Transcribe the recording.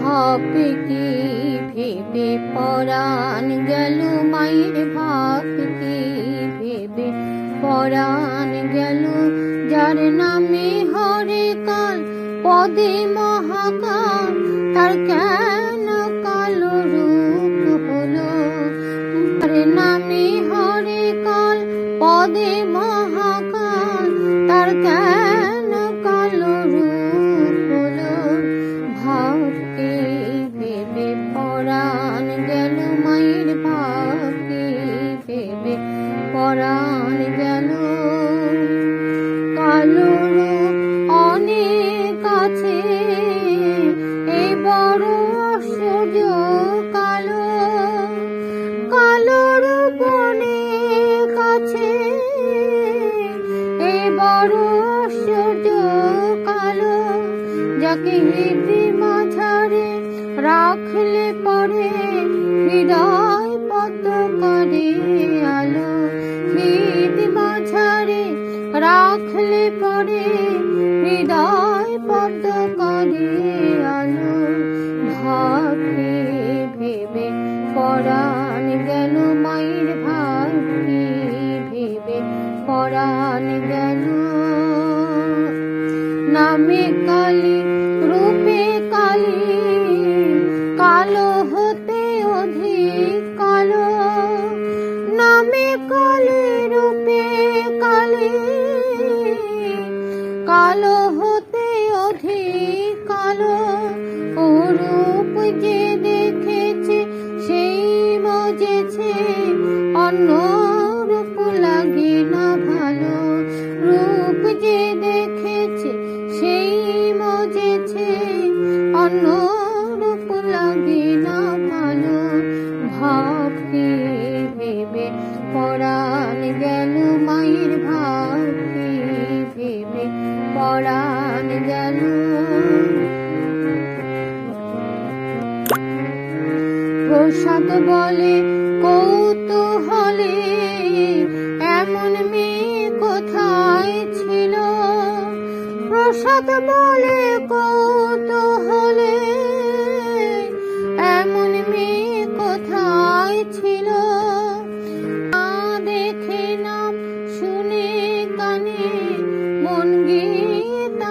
ভাবে কি, ভেবে পরাণ গেল মায়ের ভাব কি, ভেবে পরাণ গেল যার নামে হরে কাল, পদে মহাকাল, তার কেন কালো রূপ হলো? তার নামে হরে কাল, পদে মহাকাল গেল মায়ের ভাবকে ভেবে পরাণ গেল। কালো অনেক আছে, এই বড় আশ্চর্য কালো। কালো রূপ অনেক আছে, এই বড় আশ্চর্য কালো। যাকে হৃদয় মাঝারে রাখলে পরে হৃদয় পত করে আলো হৃদয় মাঝারে রাখলে পরে হৃদয় পত আলো। ভাবকে ভেবে পরাণ গেল মায়ের ভাবকে ভেবে পরাণ গেল। নামে কালী কালো হতে অধিক কালো রূপ যে দেখেছে সেই মজেছে অন্য রূপ লাগে না ভালো, রূপ যে দেখেছে সেই মজেছে অন্য রূপ লাগে না ভালো। ভাবকে ভেবে পরাণ গেল মায়ের ভাবকে প্রসাদ বলে কৌতূহলে এমন মেয়ে কোথায় ছিল? প্রসাদ বলে কৌতূহলে এমন মেয়ে কোথায় ছিল? দেখে নাম শুনে গানে মন গীতা